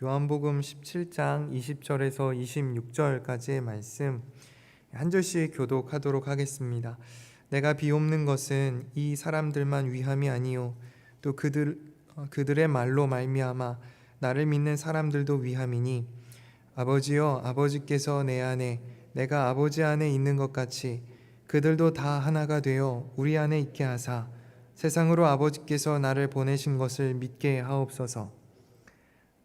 요한복음 17장 20절에서 26절까지의 말씀 한 절씩 교독하도록 하겠습니다. 내가 비옵는 것은 이 사람들만 위함이 아니요 또 그들 어, 그들의 말로 말미암아 나를 믿는 사람들도 위함이니 아버지여 아버지께서 내 안에 내가 아버지 안에 있는 것 같이 그들도 다 하나가 되어 우리 안에 있게 하사 세상으로 아버지께서 나를 보내신 것을 믿게 하옵소서.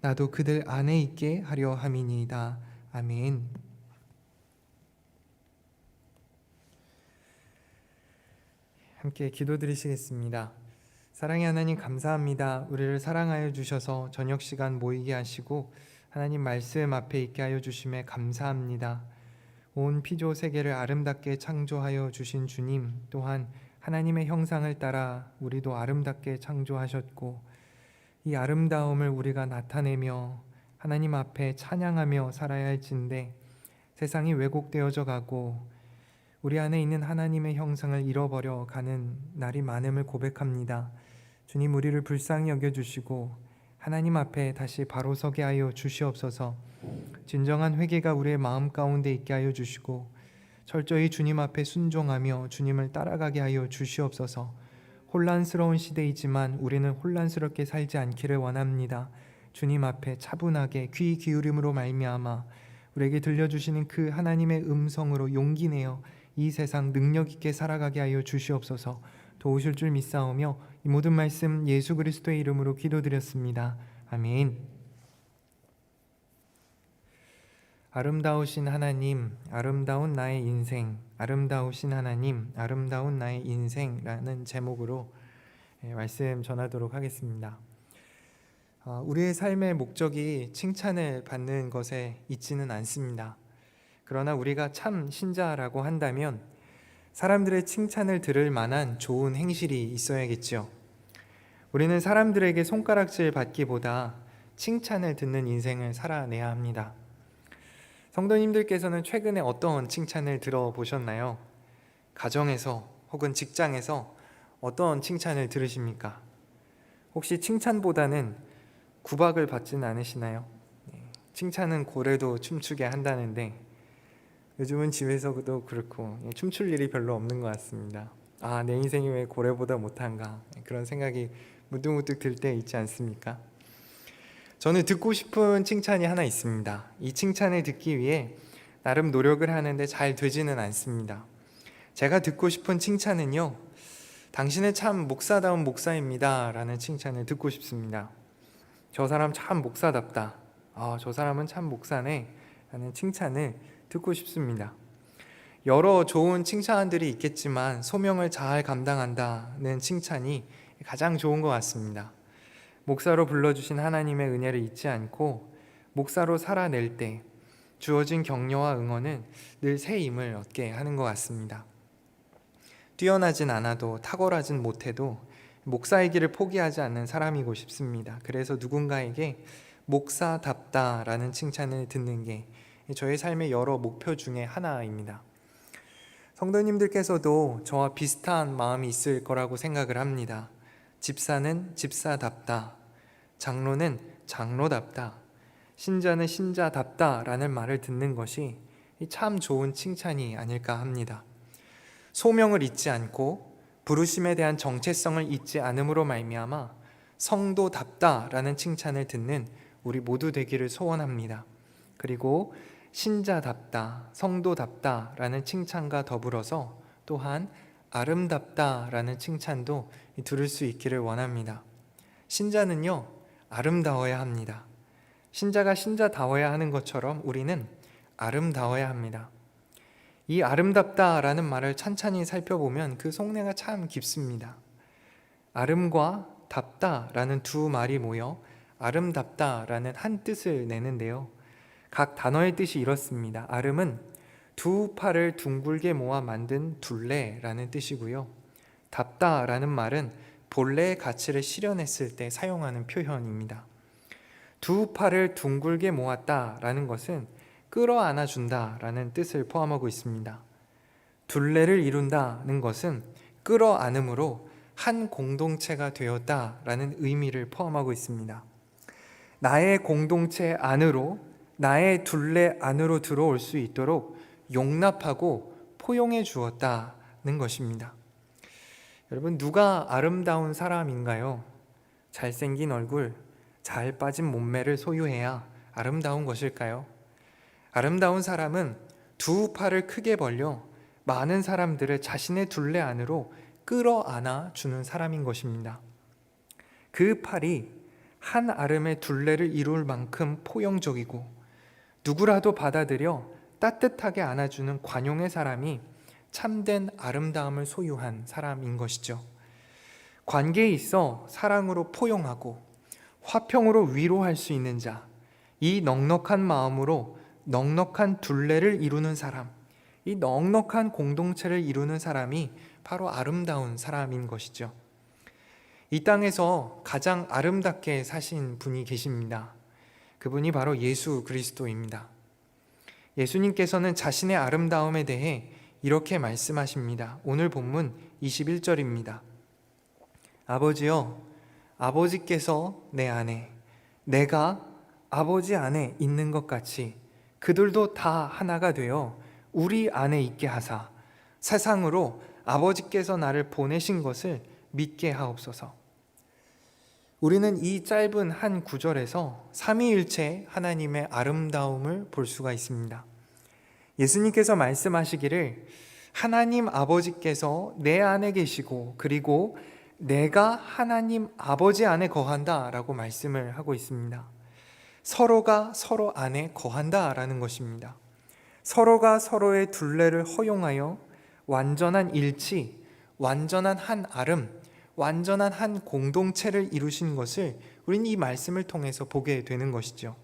나도 그들 안에 있게 하려 함이니이다. 아멘. 함께 기도드리시겠습니다. 사랑의 하나님 감사합니다. 우리를 사랑하여 주셔서 저녁 시간 모이게 하시고 하나님 말씀 앞에 있게 하여 주심에 감사합니다. 온 피조 세계를 아름답게 창조하여 주신 주님 또한 하나님의 형상을 따라 우리도 아름답게 창조하셨고 이 아름다움을 우리가 나타내며 하나님 앞에 찬양하며 살아야 할진데 세상이 왜곡되어져 가고 우리 안에 있는 하나님의 형상을 잃어버려 가는 날이 많음을 고백합니다. 주님 우리를 불쌍히 여겨 주시고 하나님 앞에 다시 바로 서게 하여 주시옵소서. 진정한 회개가 우리의 마음 가운데 있게 하여 주시고 철저히 주님 앞에 순종하며 주님을 따라가게 하여 주시옵소서. 혼란스러운 시대이지만 우리는 혼란스럽게 살지 않기를 원합니다. 주님 앞에 차분하게 귀 기울임으로 말미암아 우리에게 들려주시는 그 하나님의 음성으로 용기 내어 이 세상 능력 있게 살아가게 하여 주시옵소서. 도우실 줄 믿사오며 이 모든 말씀 예수 그리스도의 이름으로 기도드렸습니다. 아멘. 아름다우신 하나님, 아름다운 나의 인생, 아름다우신 하나님, 아름다운 나의 인생라는 제목으로 예, 말씀 전하도록 하겠습니다. 어, 우리의 삶의 목적이 칭찬을 받는 것에 있지는 않습니다. 그러나 우리가 참 신자라고 한다면 사람들의 칭찬을 들을 만한 좋은 행실이 있어야겠죠. 우리는 사람들에게 손가락질 받기보다 칭찬을 듣는 인생을 살아내야 합니다. 성도님들께서는 최근에 어떤 칭찬을 들어보셨나요? 가정에서 혹은 직장에서 어떤 칭찬을 들으십니까? 혹시 칭찬보다는 구박을 받지는 않으시나요? 네, 칭찬은 고래도 춤추게 한다는데 요즘은 집에서도 그렇고 예, 춤출 일이 별로 없는 것 같습니다. 아, 내 인생이 왜 고래보다 못한가 그런 생각이 문득문득 들때 있지 않습니까? 저는 듣고 싶은 칭찬이 하나 있습니다. 이 칭찬을 듣기 위해 나름 노력을 하는데 잘 되지는 않습니다. 제가 듣고 싶은 칭찬은요, 당신은 참 목사다운 목사입니다. 라는 칭찬을 듣고 싶습니다. 저 사람 참 목사답다. 아, 저 사람은 참 목사네. 라는 칭찬을 듣고 싶습니다. 여러 좋은 칭찬들이 있겠지만 소명을 잘 감당한다는 칭찬이 가장 좋은 것 같습니다. 목사로 불러주신 하나님의 은혜를 잊지 않고 목사로 살아낼 때 주어진 격려와 응원은 늘 새 힘을 얻게 하는 것 같습니다. 뛰어나진 않아도 탁월하진 못해도 목사의 길을 포기하지 않는 사람이고 싶습니다. 그래서 누군가에게 목사답다라는 칭찬을 듣는 게 저의 삶의 여러 목표 중에 하나입니다. 성도님들께서도 저와 비슷한 마음이 있을 거라고 생각을 합니다. 집사는 집사답다. 장로는 장로답다. 신자는 신자답다라는 말을 듣는 것이 참 좋은 칭찬이 아닐까 합니다. 소명을 잊지 않고 부르심에 대한 정체성을 잊지 않음으로 말미암아 성도답다라는 칭찬을 듣는 우리 모두 되기를 소원합니다. 그리고 신자답다, 성도답다라는 칭찬과 더불어서 또한 아름답다라는 칭찬도 들을 수 있기를 원합니다. 신자는요, 아름다워야 합니다. 신자가 신자다워야 하는 것처럼 우리는 아름다워야 합니다. 이 아름답다라는 말을 찬찬히 살펴보면 그 속내가 참 깊습니다. 아름과 답다라는 두 말이 모여 아름답다라는 한 뜻을 내는데요. 각 단어의 뜻이 이렇습니다. 아름은 두 팔을 둥글게 모아 만든 둘레라는 뜻이고요. 답다라는 말은 본래의 가치를 실현했을 때 사용하는 표현입니다. 두 팔을 둥글게 모았다라는 것은 끌어안아 준다라는 뜻을 포함하고 있습니다. 둘레를 이룬다는 것은 끌어안음으로 한 공동체가 되었다라는 의미를 포함하고 있습니다. 나의 공동체 안으로 나의 둘레 안으로 들어올 수 있도록 용납하고 포용해 주었다는 것입니다. 여러분 누가 아름다운 사람인가요? 잘생긴 얼굴, 잘 빠진 몸매를 소유해야 아름다운 것일까요? 아름다운 사람은 두 팔을 크게 벌려 많은 사람들을 자신의 둘레 안으로 끌어안아 주는 사람인 것입니다. 그 팔이 한 아름의 둘레를 이룰 만큼 포용적이고 누구라도 받아들여 따뜻하게 안아주는 관용의 사람이 참된 아름다움을 소유한 사람인 것이죠. 관계에 있어 사랑으로 포용하고 화평으로 위로할 수 있는 자, 이 넉넉한 마음으로 넉넉한 둘레를 이루는 사람, 이 넉넉한 공동체를 이루는 사람이 바로 아름다운 사람인 것이죠. 이 땅에서 가장 아름답게 사신 분이 계십니다. 그분이 바로 예수 그리스도입니다. 예수님께서는 자신의 아름다움에 대해 이렇게 말씀하십니다. 오늘 본문 21절입니다. 아버지여, 아버지께서 내 안에, 내가 아버지 안에 있는 것 같이 그들도 다 하나가 되어 우리 안에 있게 하사 세상으로 아버지께서 나를 보내신 것을 믿게 하옵소서. 우리는 이 짧은 한 구절에서 삼위일체 하나님의 아름다움을 볼 수가 있습니다. 예수님께서 말씀하시기를 하나님 아버지께서 내 안에 계시고 그리고 내가 하나님 아버지 안에 거한다 라고 말씀을 하고 있습니다. 서로가 서로 안에 거한다 라는 것입니다. 서로가 서로의 둘레를 허용하여 완전한 일치, 완전한 한 아름, 완전한 한 공동체를 이루신 것을 우리는 이 말씀을 통해서 보게 되는 것이죠.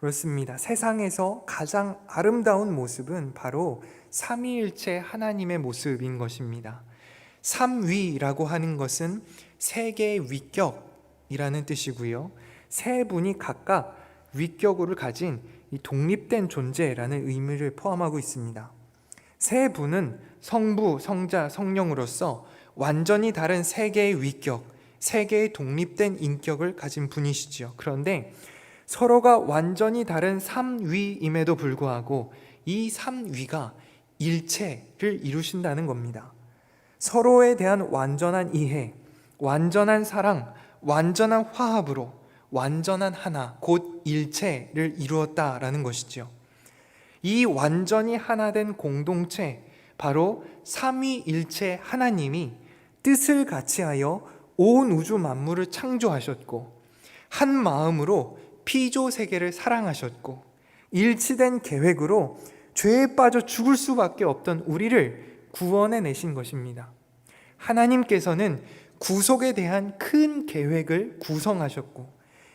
그렇습니다. 세상에서 가장 아름다운 모습은 바로 삼위일체 하나님의 모습인 것입니다. 삼위라고 하는 것은 세계의 위격이라는 뜻이고요. 세 분이 각각 위격을 가진 이 독립된 존재라는 의미를 포함하고 있습니다. 세 분은 성부, 성자, 성령으로서 완전히 다른 세 개의 위격, 세 개의 독립된 인격을 가진 분이시지요. 그런데 서로가 완전히 다른 삼위임에도 불구하고 이 삼위가 일체를 이루신다는 겁니다. 서로에 대한 완전한 이해, 완전한 사랑, 완전한 화합으로 완전한 하나, 곧 일체를 이루었다라는 것이죠. 이 완전히 하나 된 공동체, 바로 삼위일체 하나님이 뜻을 같이하여 온 우주 만물을 창조하셨고 한 마음으로 피조 세계를 사랑하셨고 일치된 계획으로 죄에 빠져 죽을 수밖에 없던 우리를 구원해 내신 것입니다. 하나님께서는 구속에 대한 큰 계획을 구성하셨고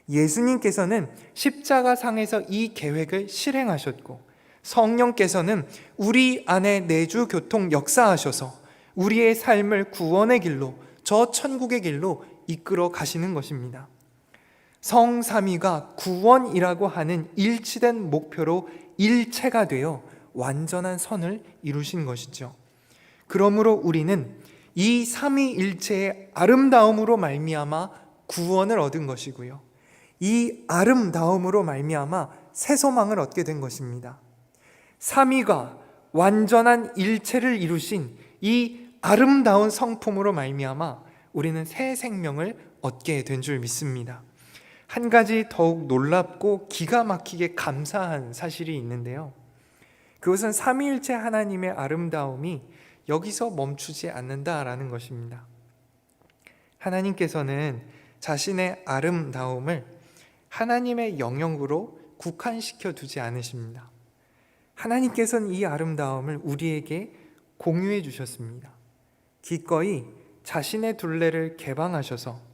예수님께서는 십자가 상에서 이 계획을 실행하셨고 성령께서는 우리 안에 내주 교통 역사하셔서 우리의 삶을 구원의 길로 저 천국의 길로 이끌어 가시는 것입니다. 성삼위가 구원이라고 하는 일치된 목표로 일체가 되어 완전한 선을 이루신 것이죠. 그러므로 우리는 이 삼위일체의 아름다움으로 말미암아 구원을 얻은 것이고요. 이 아름다움으로 말미암아 새 소망을 얻게 된 것입니다. 삼위가 완전한 일체를 이루신 이 아름다운 성품으로 말미암아 우리는 새 생명을 얻게 된 줄 믿습니다. 한 가지 더욱 놀랍고 기가 막히게 감사한 사실이 있는데요. 그것은 삼위일체 하나님의 아름다움이 여기서 멈추지 않는다라는 것입니다. 하나님께서는 자신의 아름다움을 하나님의 영역으로 국한시켜 두지 않으십니다. 하나님께서는 이 아름다움을 우리에게 공유해 주셨습니다. 기꺼이 자신의 둘레를 개방하셔서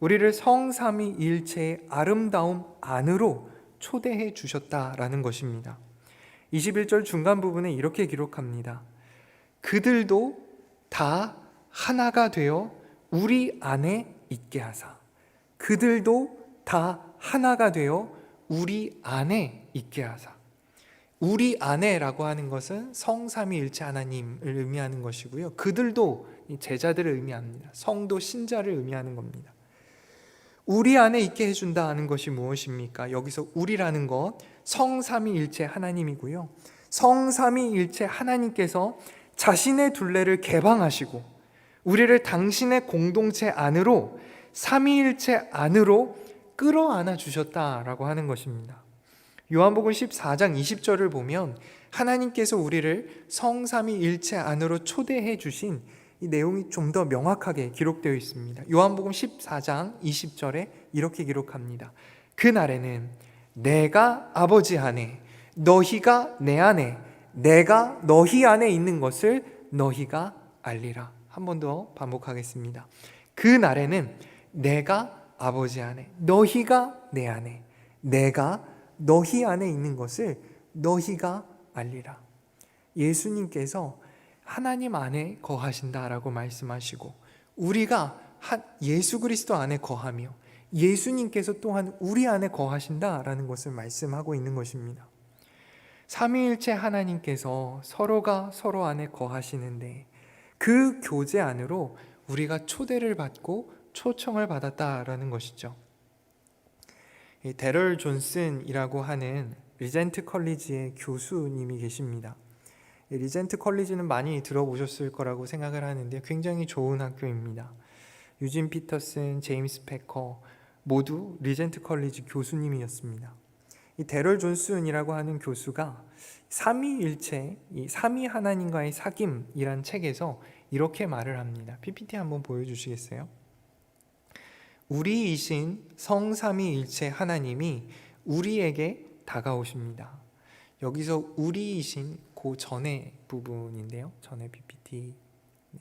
우리를 성삼위 일체의 아름다움 안으로 초대해 주셨다라는 것입니다. 21절 중간 부분에 이렇게 기록합니다. 그들도 다 하나가 되어 우리 안에 있게 하사. 그들도 다 하나가 되어 우리 안에 있게 하사. 우리 안에라고 하는 것은 성삼위일체 하나님을 의미하는 것이고요. 그들도 이 제자들을 의미합니다. 성도 신자를 의미하는 겁니다. 우리 안에 있게 해준다 하는 것이 무엇입니까? 여기서 우리라는 것 성삼위일체 하나님이고요. 성삼위일체 하나님께서 자신의 둘레를 개방하시고 우리를 당신의 공동체 안으로 삼위일체 안으로 끌어안아 주셨다라고 하는 것입니다. 요한복음 14장 20절을 보면 하나님께서 우리를 성삼위일체 안으로 초대해 주신 이 내용이 좀 더 명확하게 기록되어 있습니다. 요한복음 14장 20절에 이렇게 기록합니다. 그 날에는 내가 아버지 안에 너희가 내 안에 내가 너희 안에 있는 것을 너희가 알리라. 한 번 더 반복하겠습니다. 그 날에는 내가 아버지 안에 너희가 내 안에 내가 너희 안에 있는 것을 너희가 알리라. 예수님께서 하나님 안에 거하신다라고 말씀하시고 우리가 예수 그리스도 안에 거하며 예수님께서 또한 우리 안에 거하신다라는 것을 말씀하고 있는 것입니다. 삼위일체 하나님께서 서로가 서로 안에 거하시는데 그 교제 안으로 우리가 초대를 받고 초청을 받았다라는 것이죠. 데럴 존슨이라고 하는 리젠트 컬리지의 교수님이 계십니다. 리젠트 컬리지는 많이 들어보셨을 거라고 생각을 하는데 굉장히 좋은 학교입니다. 유진 피터슨, 제임스 패커 모두 리젠트 컬리지 교수님이었습니다. 이 데럴 존슨이라고 하는 교수가 삼위일체, 이 삼위 하나님과의 사귐이란 책에서 이렇게 말을 합니다. PPT 한번 보여주시겠어요? 우리이신 성삼위일체 하나님이 우리에게 다가오십니다. 여기서 우리이신 그 전의 부분인데요. 전의 PPT 네.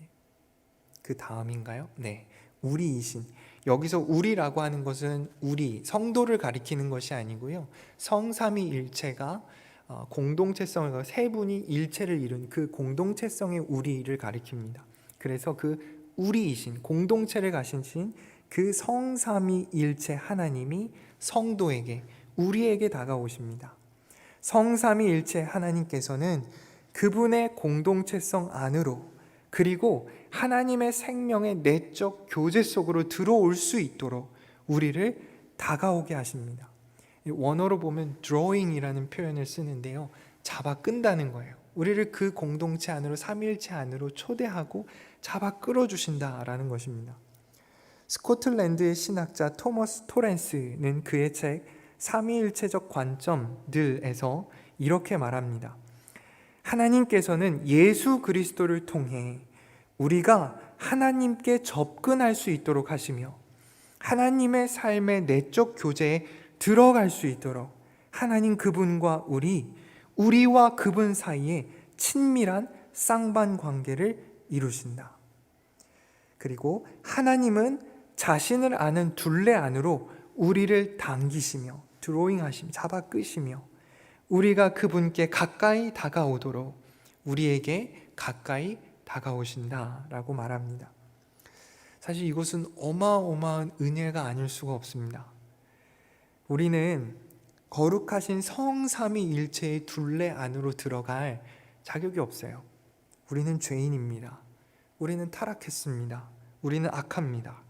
그 다음인가요? 네, 우리이신 여기서 우리라고 하는 것은 우리 성도를 가리키는 것이 아니고요. 성삼위일체가 어, 공동체성을 세 분이 일체를 이룬 그 공동체성의 우리를 가리킵니다. 그래서 그 우리이신 공동체를 가신 그 성삼위일체 하나님이 성도에게 우리에게 다가오십니다. 성삼위일체 하나님께서는 그분의 공동체성 안으로 그리고 하나님의 생명의 내적 교제 속으로 들어올 수 있도록 우리를 다가오게 하십니다. 원어로 보면 drawing이라는 표현을 쓰는데요. 잡아 끈다는 거예요. 우리를 그 공동체 안으로 삼일체 안으로 초대하고 잡아 끌어 주신다라는 것입니다. 스코틀랜드의 신학자 토머스 토렌스는 그의 책 삼위일체적 관점들에서 이렇게 말합니다. 하나님께서는 예수 그리스도를 통해 우리가 하나님께 접근할 수 있도록 하시며 하나님의 삶의 내적 교제에 들어갈 수 있도록 하나님 그분과 우리, 우리와 그분 사이에 친밀한 쌍반 관계를 이루신다. 그리고 하나님은 자신을 아는 둘레 안으로 우리를 당기시며 드로잉 하시며 잡아 끄시며 우리가 그분께 가까이 다가오도록 우리에게 가까이 다가오신다라고 말합니다. 사실 이것은 어마어마한 은혜가 아닐 수가 없습니다. 우리는 거룩하신 성삼위 일체의 둘레 안으로 들어갈 자격이 없어요. 우리는 죄인입니다. 우리는 타락했습니다. 우리는 악합니다.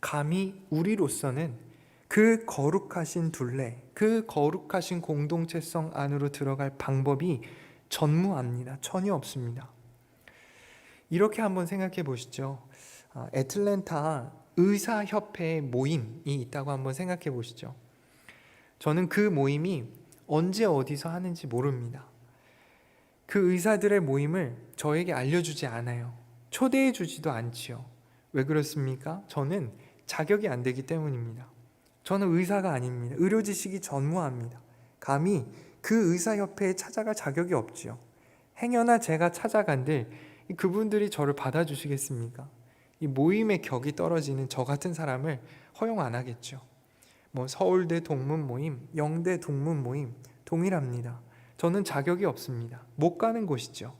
감히 우리로서는 그 거룩하신 둘레, 그 거룩하신 공동체성 안으로 들어갈 방법이 전무합니다. 전혀 없습니다. 이렇게 한번 생각해 보시죠. 아, 애틀랜타 의사협회 모임이 있다고 한번 생각해 보시죠. 저는 그 모임이 언제 어디서 하는지 모릅니다. 그 의사들의 모임을 저에게 알려주지 않아요. 초대해 주지도 않지요. 왜 그렇습니까? 저는 자격이 안 되기 때문입니다. 저는 의사가 아닙니다. 의료 지식이 전무합니다. 감히 그 의사협회에 찾아갈 자격이 없지요. 행여나 제가 찾아간들 그분들이 저를 받아주시겠습니까? 이 모임의 격이 떨어지는 저 같은 사람을 허용 안 하겠죠. 뭐 서울대 동문 모임, 영대 동문 모임 동일합니다. 저는 자격이 없습니다. 못 가는 곳이죠.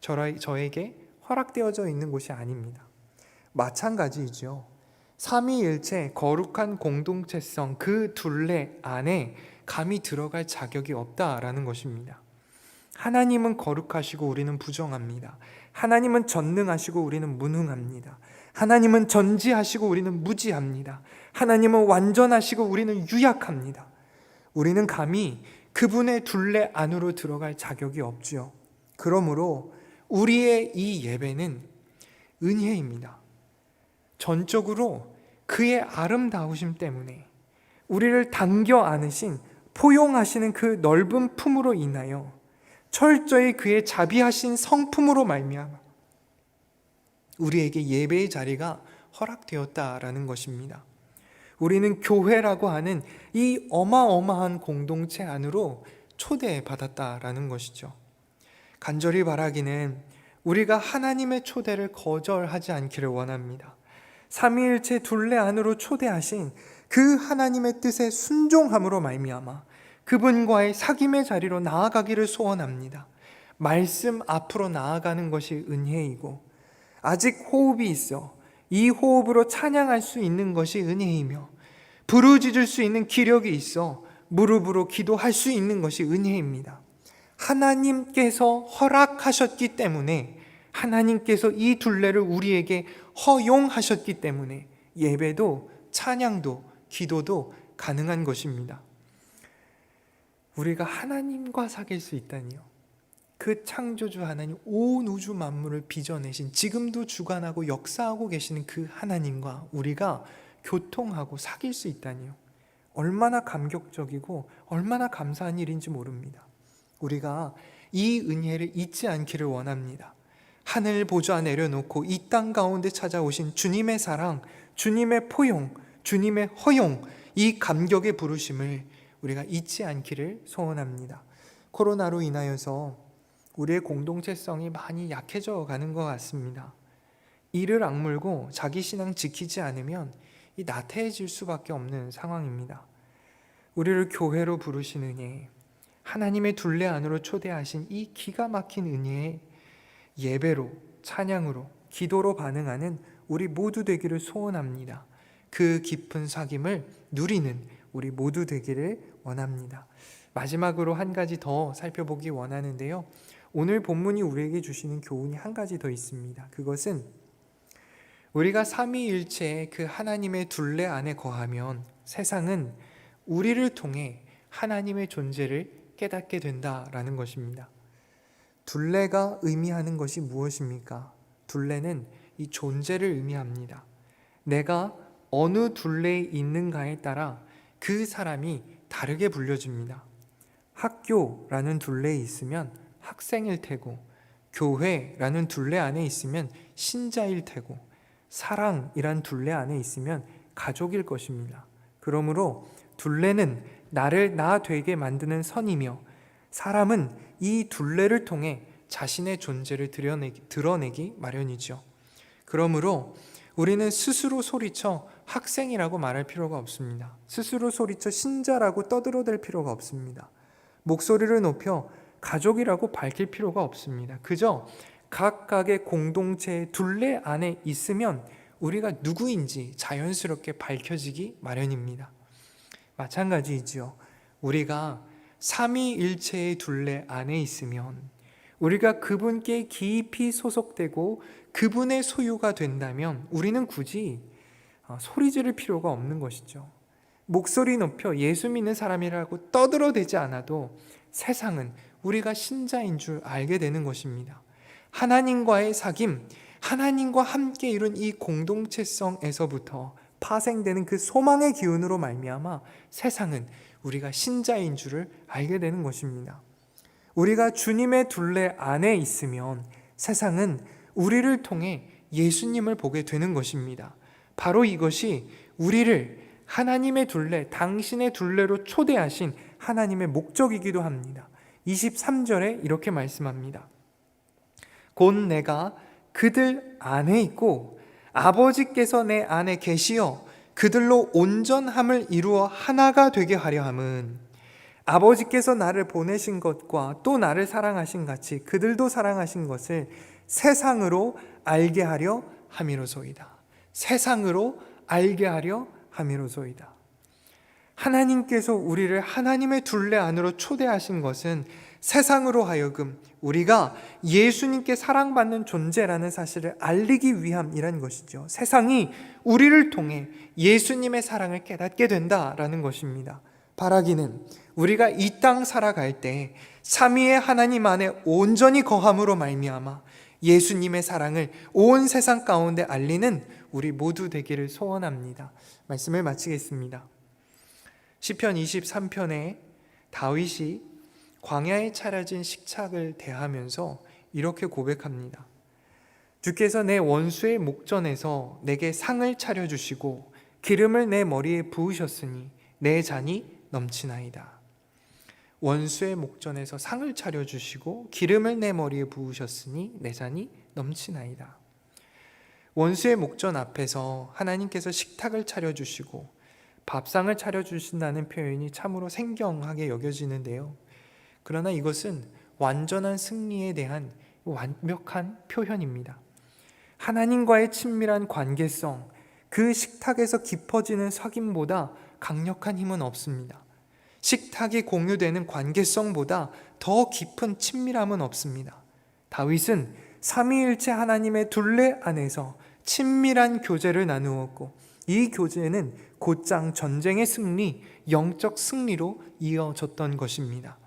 저라, 저에게 허락되어져 있는 곳이 아닙니다. 마찬가지이죠. 삼위일체 거룩한 공동체성 그 둘레 안에 감히 들어갈 자격이 없다라는 것입니다. 하나님은 거룩하시고 우리는 부정합니다. 하나님은 전능하시고 우리는 무능합니다. 하나님은 전지하시고 우리는 무지합니다. 하나님은 완전하시고 우리는 유약합니다. 우리는 감히 그분의 둘레 안으로 들어갈 자격이 없지요. 그러므로 우리의 이 예배는 은혜입니다. 전적으로 그의 아름다우심 때문에 우리를 당겨 안으신 포용하시는 그 넓은 품으로 인하여 철저히 그의 자비하신 성품으로 말미암아 우리에게 예배의 자리가 허락되었다라는 것입니다. 우리는 교회라고 하는 이 어마어마한 공동체 안으로 초대받았다라는 것이죠. 간절히 바라기는 우리가 하나님의 초대를 거절하지 않기를 원합니다. 삼위일체 둘레 안으로 초대하신 그 하나님의 뜻에 순종함으로 말미암아 그분과의 사귐의 자리로 나아가기를 소원합니다. 말씀 앞으로 나아가는 것이 은혜이고 아직 호흡이 있어 이 호흡으로 찬양할 수 있는 것이 은혜이며 부르짖을 수 있는 기력이 있어 무릎으로 기도할 수 있는 것이 은혜입니다. 하나님께서 허락하셨기 때문에 하나님께서 이 둘레를 우리에게 허용하셨기 때문에 예배도 찬양도 기도도 가능한 것입니다. 우리가 하나님과 사귈 수 있다니요. 그 창조주 하나님 온 우주 만물을 빚어내신 지금도 주관하고 역사하고 계시는 그 하나님과 우리가 교통하고 사귈 수 있다니요. 얼마나 감격적이고 얼마나 감사한 일인지 모릅니다. 우리가 이 은혜를 잊지 않기를 원합니다. 하늘 보좌 내려놓고 이 땅 가운데 찾아오신 주님의 사랑, 주님의 포용, 주님의 허용, 이 감격의 부르심을 우리가 잊지 않기를 소원합니다. 코로나로 인하여서 우리의 공동체성이 많이 약해져 가는 것 같습니다. 이를 악물고 자기 신앙 지키지 않으면 이 나태해질 수밖에 없는 상황입니다. 우리를 교회로 부르신 은혜, 하나님의 둘레 안으로 초대하신 이 기가 막힌 은혜에 예배로, 찬양으로, 기도로 반응하는 우리 모두 되기를 소원합니다. 그 깊은 사귐을 누리는 우리 모두 되기를 원합니다. 마지막으로 한 가지 더 살펴보기 원하는데요. 오늘 본문이 우리에게 주시는 교훈이 한 가지 더 있습니다. 그것은 우리가 삼위일체의 그 하나님의 둘레 안에 거하면 세상은 우리를 통해 하나님의 존재를 깨닫게 된다라는 것입니다. 둘레가 의미하는 것이 무엇입니까? 둘레는 이 존재를 의미합니다. 내가 어느 둘레에 있는가에 따라 그 사람이 다르게 불려집니다. 학교라는 둘레에 있으면 학생일 테고, 교회라는 둘레 안에 있으면 신자일 테고, 사랑이란 둘레 안에 있으면 가족일 것입니다. 그러므로 둘레는 나를 나 되게 만드는 선이며 사람은 이 둘레를 통해 자신의 존재를 드러내기, 드러내기 마련이죠. 그러므로 우리는 스스로 소리쳐 학생이라고 말할 필요가 없습니다. 스스로 소리쳐 신자라고 떠들어댈 필요가 없습니다. 목소리를 높여 가족이라고 밝힐 필요가 없습니다. 그저 각각의 공동체의 둘레 안에 있으면 우리가 누구인지 자연스럽게 밝혀지기 마련입니다. 마찬가지이지요. 우리가 삼위일체의 둘레 안에 있으면 우리가 그분께 깊이 소속되고 그분의 소유가 된다면 우리는 굳이 어, 소리 지를 필요가 없는 것이죠. 목소리 높여 예수 믿는 사람이라고 떠들어대지 않아도 세상은 우리가 신자인 줄 알게 되는 것입니다. 하나님과의 사귐, 하나님과 함께 이룬 이 공동체성에서부터 파생되는 그 소망의 기운으로 말미암아 세상은 우리가 신자인 줄을 알게 되는 것입니다. 우리가 주님의 둘레 안에 있으면 세상은 우리를 통해 예수님을 보게 되는 것입니다. 바로 이것이 우리를 하나님의 둘레, 당신의 둘레로 초대하신 하나님의 목적이기도 합니다. 23절에 이렇게 말씀합니다. 곧 내가 그들 안에 있고 아버지께서 내 안에 계시어 그들로 온전함을 이루어 하나가 되게 하려 함은 아버지께서 나를 보내신 것과 또 나를 사랑하신 같이 그들도 사랑하신 것을 세상으로 알게 하려 함이로소이다. 세상으로 알게 하려 함이로소이다. 하나님께서 우리를 하나님의 둘레 안으로 초대하신 것은 세상으로 하여금 우리가 예수님께 사랑받는 존재라는 사실을 알리기 위함이라는 것이죠. 세상이 우리를 통해 예수님의 사랑을 깨닫게 된다라는 것입니다. 바라기는 우리가 이 땅 살아갈 때 삼위의 하나님 안에 온전히 거함으로 말미암아 예수님의 사랑을 온 세상 가운데 알리는 우리 모두 되기를 소원합니다. 말씀을 마치겠습니다. 시편 23편에 다윗이 광야에 차려진 식착을 대하면서 이렇게 고백합니다. 주께서 내 원수의 목전에서 내게 상을 차려 주시고 기름을 내 머리에 부으셨으니 내 잔이 넘치나이다. 원수의 목전에서 상을 차려 주시고 기름을 내 머리에 부으셨으니 내 잔이 넘치나이다. 원수의 목전 앞에서 하나님께서 식탁을 차려 주시고 밥상을 차려 주신다는 표현이 참으로 생경하게 여겨지는데요. 그러나 이것은 완전한 승리에 대한 완벽한 표현입니다. 하나님과의 친밀한 관계성, 그 식탁에서 깊어지는 석임보다 강력한 힘은 없습니다. 식탁이 공유되는 관계성보다 더 깊은 친밀함은 없습니다. 다윗은 삼위일체 하나님의 둘레 안에서 친밀한 교제를 나누었고 이 교제는 곧장 전쟁의 승리, 영적 승리로 이어졌던 것입니다.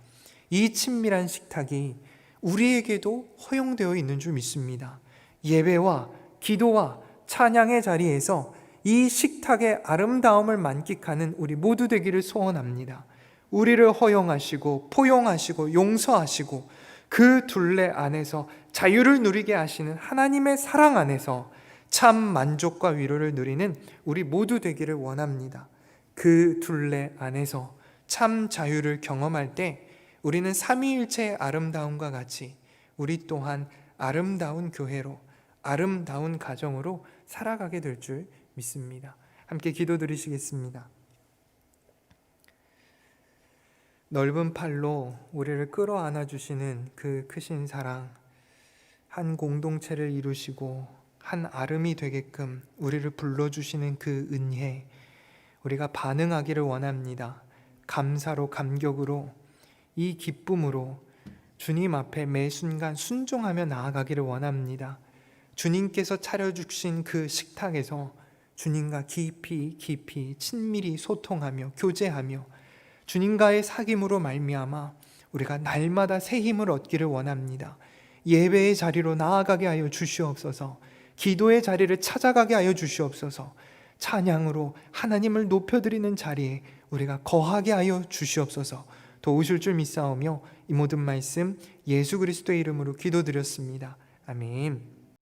이 친밀한 식탁이 우리에게도 허용되어 있는 줄 믿습니다. 예배와 기도와 찬양의 자리에서 이 식탁의 아름다움을 만끽하는 우리 모두 되기를 소원합니다. 우리를 허용하시고 포용하시고 용서하시고 그 둘레 안에서 자유를 누리게 하시는 하나님의 사랑 안에서 참 만족과 위로를 누리는 우리 모두 되기를 원합니다. 그 둘레 안에서 참 자유를 경험할 때 우리는 삼위일체의 아름다움과 같이 우리 또한 아름다운 교회로 아름다운 가정으로 살아가게 될 줄 믿습니다. 함께 기도드리시겠습니다. 넓은 팔로 우리를 끌어안아 주시는 그 크신 사랑, 한 공동체를 이루시고 한 아름이 되게끔 우리를 불러주시는 그 은혜, 우리가 반응하기를 원합니다. 감사로, 감격으로, 이 기쁨으로 주님 앞에 매 순간 순종하며 나아가기를 원합니다. 주님께서 차려주신 그 식탁에서 주님과 깊이 깊이 친밀히 소통하며 교제하며 주님과의 사귐으로 말미암아 우리가 날마다 새 힘을 얻기를 원합니다. 예배의 자리로 나아가게 하여 주시옵소서. 기도의 자리를 찾아가게 하여 주시옵소서. 찬양으로 하나님을 높여드리는 자리에 우리가 거하게 하여 주시옵소서. 도우실 줄 믿사오며 이 모든 말씀 예수 그리스도의 이름으로 기도드렸습니다. 아멘.